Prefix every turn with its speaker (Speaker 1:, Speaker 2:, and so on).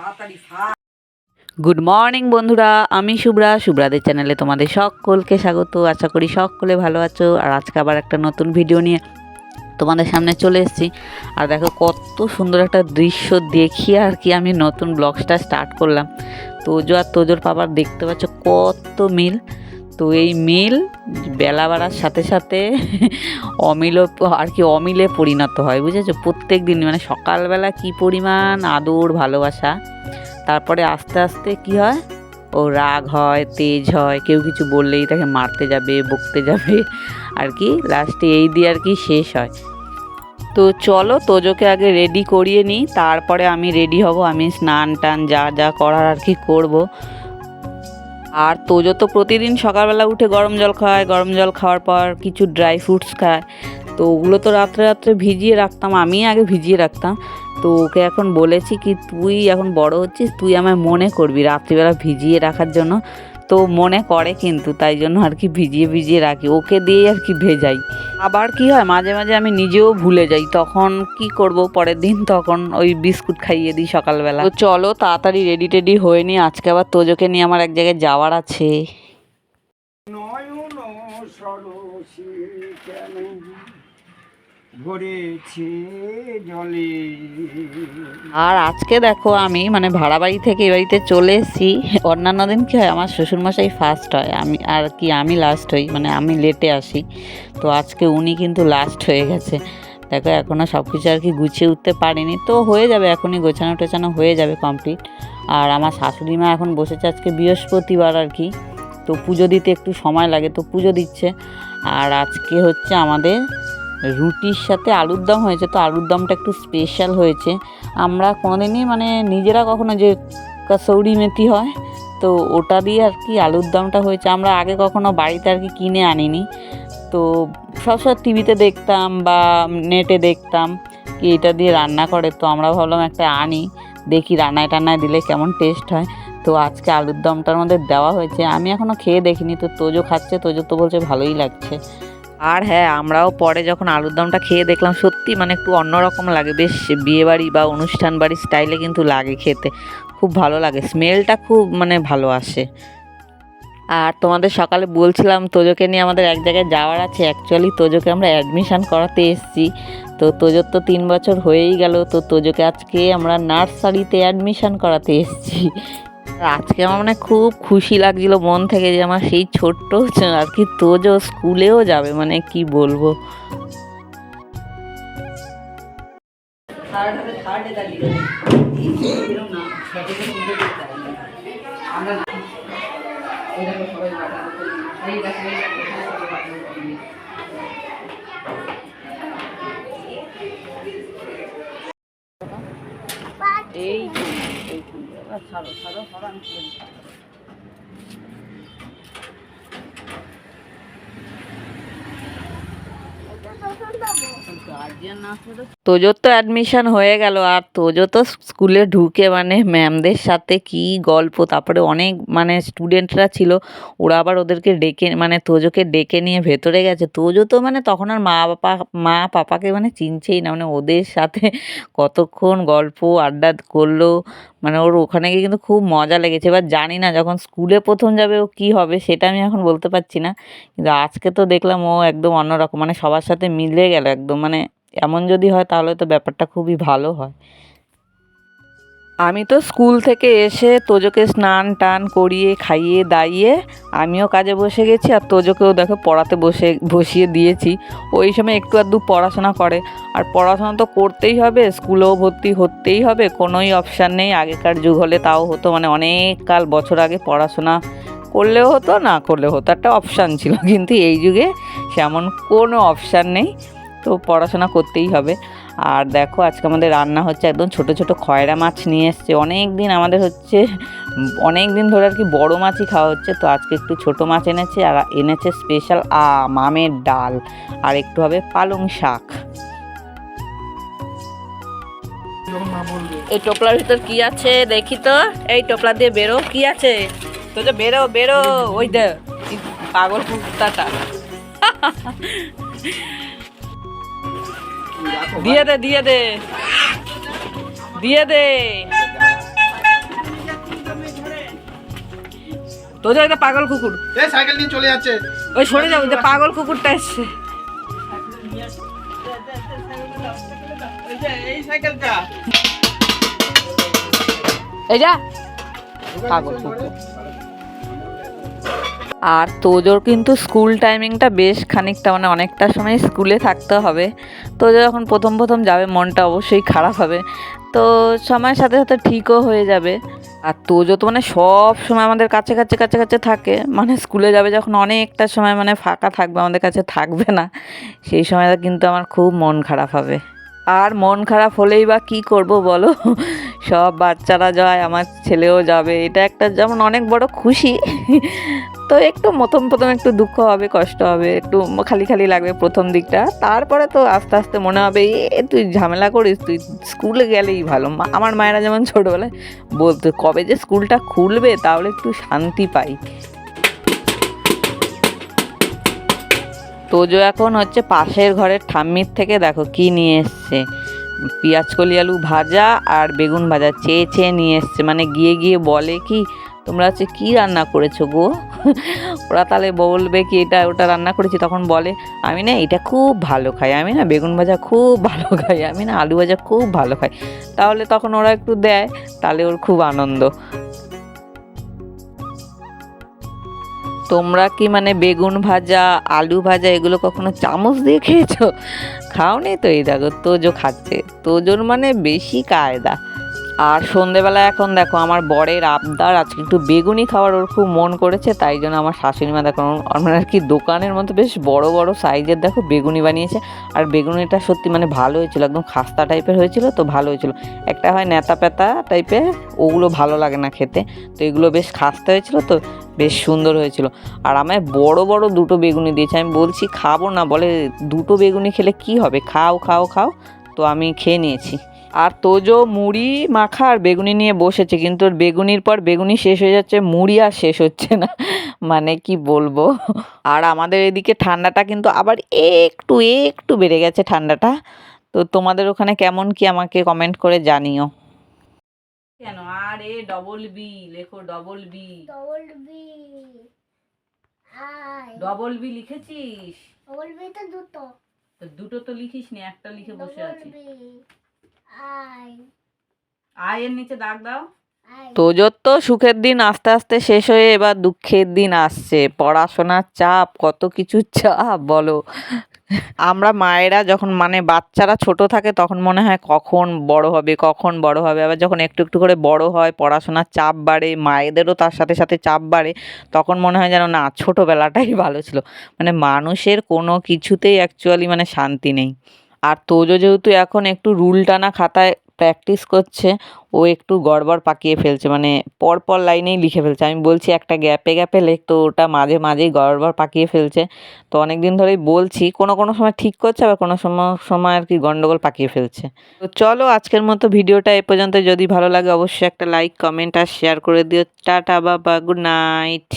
Speaker 1: তাড়াতাড়ি
Speaker 2: good morning বন্ধুরা, আমি শুভ্রা, শুভ্রাদের চ্যানেলে তোমাদের সকলকে স্বাগত। আশা করি সকলে ভালো আছো। আর আজকে আবার একটা নতুন ভিডিও নিয়ে তোমাদের সামনে চলে এসেছি। আর দেখো, কত সুন্দর একটা দৃশ্য দেখিয়ে আর কি আমি নতুন ব্লগসটা স্টার্ট করলাম। তোজো আর তোজোর পাবার দেখতে পাচ্ছ কত মিল। তো এই মিল বেলা বাড়ার সাথে সাথে অমিল আর কি অমিলে পরিণত হয় বুঝেছ? প্রত্যেক দিন মানে সকালবেলা কি পরিমাণ আদর ভালোবাসা তারপরে আস্তে আস্তে কি হয়? ও রাগ হয় তেজ হয় কেউ কিছু বললেই তাকে মারতে যাবে বকতে যাবে আর কি লাস্টে এই দিয়ে আর কি শেষ হয়। তো চলো তোজোকে আগে রেডি করিয়ে নিই তারপরে আমি রেডি হব আমি স্নান টান যা যা করার আর কি করব। আর তোজো তো প্রতিদিন সকালবেলা উঠে গরম জল খায়, গরম জল খাওয়ার পর কিছু ড্রাই ফ্রুটস খায়। তো ওগুলো তো রাত্রে রাত্রে ভিজিয়ে রাখতাম আমি আগে ভিজিয়ে রাখতাম। তো ওকে এখন বলেছি কি, তুই এখন বড় হচ্ছিস, তুই আমায় মনে করবি রাত্রিবেলা ভিজিয়ে রাখার জন্য। তো মনে করে কিন্তু, তাই জন্য আর কি ভিজিয়ে ভিজিয়ে রাখি। ওকে দিয়ে আর কি ভেজাই। আবার কি হয়, মাঝে মাঝে আমি নিজেও ভুলে যাই। তখন কি করব পরের দিন? তখন ওই বিস্কুট খাইয়ে দিই সকালবেলা। তো চলো, তাড়াতাড়ি রেডি টেডি হয়ে নি আজকে আবার তোজোকে নিয়ে আমার এক জায়গায় যাওয়ার আছে।
Speaker 1: নয়ন সরসী কেন?
Speaker 2: আর আজকে দেখো আমি মানে ভাড়া বাড়ি থেকে এই বাড়িতে চলে এসেছি। অন্যান্য দিন কী হয়, আমার শ্বশুরমশাই ফার্স্ট হয়। আমি, আর কি, আমি লাস্ট হই মানে আমি লেটে আসি। তো আজকে উনি কিন্তু লাস্ট হয়ে গেছে। দেখো এখনও সব কিছু আর কি গুছিয়ে উঠতে পারিনি। তো হয়ে যাবে, এখনই গোছানো টোছানো হয়ে যাবে কমপ্লিট আর আমার শাশুড়ি মা এখন বসেছে আজকে বৃহস্পতিবার আর কি। তো পুজো দিতে একটু সময় লাগে, তো পুজো দিচ্ছে। আর আজকে হচ্ছে আমাদের রুটির সাথে আলুর দম হয়েছে, তো আলুর দমটা একটু স্পেশাল হয়েছে। আমরা কোনোদিনই মানে নিজেরা কখনো যে কাসৌরি মেথি হয়, তো ওটা দিয়ে আর কি আলুর দমটা হয়েছে। আমরা আগে কখনো বাড়িতে আর কি কিনে আনিনি। তো সবসময় টিভিতে দেখতাম বা নেটে দেখতাম কি এটা দিয়ে রান্না করে, তো আমরা ভাবলাম একটা আনি, দেখি রান্নায় টান্নায় দিলে কেমন টেস্ট হয়। তো আজকে আলুর দমটার মধ্যে দেওয়া হয়েছে, আমি এখনও খেয়ে দেখিনি, তো তোজো খাচ্ছে, তোজো তো বলছে ভালোই লাগছে। আর হ্যাঁ আমরাও পরে যখন আলুর দমটা খেয়ে দেখলাম, সত্যি মানে একটু অন্যরকম লাগে। বেশ বিয়েবাড়ি বা অনুষ্ঠান বাড়ির স্টাইলে কিন্তু লাগে খেতে। খুব ভালো লাগে। স্মেলটা খুব মানে ভালো আসে। আর তোমাদের সকালে বলছিলাম, তোজোকে নিয়ে আমাদের এক জায়গায় যাওয়ার আছে। অ্যাকচুয়ালি তোজোকে আমরা অ্যাডমিশান করাতে এসেছি। তো তোজোর তো তিন বছর হয়েই গেল। তো তোজোকে আজকে আমরা নার্সারিতে অ্যাডমিশান করাতে এসেছি। আজকে আমার মানে খুব খুশি লাগছিল, মন থেকে যে আমার সেই ছোট্ট আর কি তোজো স্কুলেও যাবে মানে কি বলব। এই ছাড়ো ছাড়ো ছাড়ো। তোজোর তো অ্যাডমিশন হয়ে গেল, আর তোজো তো স্কুলে ঢুকে মানে ম্যামদের সাথে কি গল্প, তারপরে অনেক মানে স্টুডেন্টরা ছিল, ওরা আবার ওদেরকে ডেকে মানে তোজোকে ডেকে নিয়ে ভেতরে গেছে তোজো তো মানে তখন আর মা বাবা মা পাপাকে মানে চিনছেই না মানে ওদের সাথে কতক্ষণ গল্প আড্ডা করল মানে ওর ওখানে গিয়ে কিন্তু খুব মজা লেগেছে। এবার জানি না যখন স্কুলে প্রথম যাবে ও কী হবে সেটা আমি এখন বলতে পারছি না। কিন্তু আজকে তো দেখলাম ও একদম অন্যরকম মানে সবার সাথে মিলে গেল একদম। মানে এমন যদি হয় তাহলে তো ব্যাপারটা খুবই ভালো হয়। আমি তো স্কুল থেকে এসে তোজোকে স্নান টান করিয়ে, খাইয়ে, দাইয়ে আমিও কাজে বসে গেছি আর তোজোকেও দেখো পড়াতে বসে, বসিয়ে দিয়েছি। ওই সময় একটু আধটু পড়াশোনা করে। আর পড়াশোনা তো করতেই হবে, স্কুলেও ভর্তি হতেই হবে, কোনোই অপশান নেই। আগেকার যুগ হলে তাও হতো মানে অনেক কাল, বছর আগে পড়াশোনা করলেও হতো, না করলেও হতো, একটা অপশান ছিল। কিন্তু এই যুগে সেমন কোনো অপশান নেই। তো পড়াশোনা করতেই হবে। আর দেখো আজকে আমাদের রান্না হচ্ছে একদম ছোট ছোট খয়রা মাছ নিয়ে এসছে। অনেক দিন আমাদের হচ্ছে অনেক দিন ধরে আর কি বড় মাছই খাওয়া হচ্ছে। তো আজকে একটু ছোট মাছ এনেছে আর এনেছে স্পেশাল আ মামের ডাল আর একটু হবে পালং শাক। এই টোপলার ভিতর কি আছে দেখি তো? এই টোপলা দিয়ে বেরো। কি আছে? তো যে বেরো বেরো। ওই দে পাগল কুত্তাটা দিয়ে দে দিয়ে দে। দিয়ে দে। তোদের একটা পাগল কুকুর।
Speaker 3: এ সাইকেল নিয়ে চলে যাচ্ছে।
Speaker 2: ওই সরে যাও যে পাগল কুকুরটা এসছে।
Speaker 3: এই
Speaker 2: এই যা পাগল কুকুর। আর তোজোর কিন্তু স্কুল টাইমিংটা বেশ খানিকটা মানে অনেকটা সময় স্কুলে থাকতে হবে। তোজো যখন প্রথম প্রথম যাবে, মনটা অবশ্যই খারাপ হবে। তো সময়ের সাথে সাথে ঠিকও হয়ে যাবে। আর তোজো তো মানে সব সময় আমাদের কাছে কাছে কাছে কাছে থাকে। মানে স্কুলে যাবে যখন অনেকটা সময় মানে ফাঁকা থাকবে, আমাদের কাছে থাকবে না। সেই সময়টা কিন্তু আমার খুব মন খারাপ হবে। আর মন খারাপ হলেই বা কি করব বলো? সব বাচ্চারা যায়, আমার ছেলেও যাবে। এটা একটা যেমন অনেক বড় খুশি। তো একটু প্রথম প্রথম একটু দুঃখ হবে, কষ্ট হবে, একটু খালি খালি লাগবে প্রথম দিকটা। তারপরে তো আস্তে আস্তে মনে হবে, এ, তুই ঝামেলা করিস, তুই স্কুলে গেলেই ভালো। আমার মায়েরা যেমন ছোটোবেলায় বলতো, কবে যে স্কুলটা খুলবে, তাহলে একটু শান্তি পাই। তোজো এখন হচ্ছে পাশের ঘরের ঠাম্মির থেকে, দেখো কি নিয়ে এসছে। পেঁয়াজ কলি আলু ভাজা আর বেগুন ভাজা। চেয়ে চেয়ে নিয়ে এসছে। মানে গিয়ে গিয়ে বলে কি, তোমরা হচ্ছে কী রান্না করেছ গো? ওরা তাহলে বলবে কি, এটা, ওটা রান্না করেছি। তখন বলে, আমি না এটা খুব ভালো খাই। আমি না বেগুন ভাজা খুব ভালো খাই। আমি না আলু ভাজা খুব ভালো খাই। তাহলে তখন ওরা একটু দেয়, তাহলে ওর খুব আনন্দ। তোমরা কি মানে বেগুন ভাজা, আলু ভাজা, এগুলো কখনো চামচ দিয়ে খেয়েছো? খাওনি তো, এই দেখো, তোজো খাচ্ছে। তোজোর মানে বেশি কায়দা। আর সন্ধেবেলা এখন দেখো, আমার বরের আবদার, আজকে একটু বেগুনি খাওয়ার ওর খুব মন করেছে, তাই জন্য আমার শাশুড়ি মা দেখো মানে আর কি দোকানের মতো বেশ বড় বড় সাইজের দেখো বেগুনি বানিয়েছে। আর বেগুনিটা সত্যি মানে ভালো হয়েছিল, একদম খাস্তা টাইপের হয়েছিল, তো ভালো হয়েছিল। একটা হয় নেতা পেতা টাইপের, ওগুলো ভালো লাগে না খেতে। তো এগুলো বেশ খাস্তা হয়েছিল, তো বেশ সুন্দর হয়েছিল। আর আমায় বড় বড় দুটো বেগুনি দিয়েছে। আমি বলছি, খাব না। বলে, দুটো বেগুনি খেলে কি হবে? খাও খাও খাও। তো আমি খেয়ে নিয়েছি। আর তোজো, মুড়ি, মাখা আর বেগুনি নিয়ে বসেছে। কিন্তু বেগুনির পর বেগুনি শেষ হয়ে যাচ্ছে, মুড়ি আর শেষ হচ্ছে না। মানে কি বলব? আর আমাদের এদিকে ঠান্ডাটা কিন্তু আবার একটু একটু বেড়ে গেছে ঠান্ডাটা। তো তোমাদের ওখানে কেমন কি আমাকে কমেন্ট করে জানিও। কেন? আর এ ডবল বি লেখো double B
Speaker 4: double B I
Speaker 2: double B লিখেছিস?
Speaker 4: Double B তো দুটো।
Speaker 2: তো দুটো তো লিখিস নি একটা লিখে বসে
Speaker 4: ডবল
Speaker 2: আছিস
Speaker 4: বি আই
Speaker 2: আয়ের নিচে দাগ দাও।
Speaker 4: আই
Speaker 2: তোজোর তো সুখের দিন আস্তে আস্তে শেষ হয়ে এবার দুঃখের দিন আসছে। পড়াশোনার চাপ কত কিছু চাপ বলো। আমরা মায়েরা যখন মানে বাচ্চারা ছোট থাকে তখন মনে হয় কখন বড় হবে, কখন বড় হবে। আবার যখন একটু একটু করে বড় হয়, পড়াশোনার চাপ বাড়ে, মায়েদেরও তার সাথে সাথে চাপ বাড়ে, তখন মনে হয় যেন, না, ছোটোবেলাটাই ভালো ছিল। মানে মানুষের কোনো কিছুতেই অ্যাকচুয়ালি মানে শান্তি নেই। আর তোজো যেহেতু এখন একটু রুল টানা খাতায় প্র্যাকটিস করছে, ও একটু গড়বড় পাকিয়ে ফেলছে মানে পর পর লাইনেই লিখে ফেলছে। আমি বলছি একটা গ্যাপে গ্যাপে লেখ, তো ওটা মাঝে মাঝেই গড়বড় পাকিয়ে ফেলছে। তো অনেক দিন ধরেই বলছি, কোনো কোনো সময় ঠিক করছে, আবার কোনো সময় সময় আর কি গন্ডগোল পাকিয়ে ফেলছে। তো চলো আজকের মতো ভিডিওটা এ পর্যন্ত যদি ভালো লাগে অবশ্যই একটা লাইক কমেন্ট আর শেয়ার করে দিও। টাটা, বাবা গুড নাইট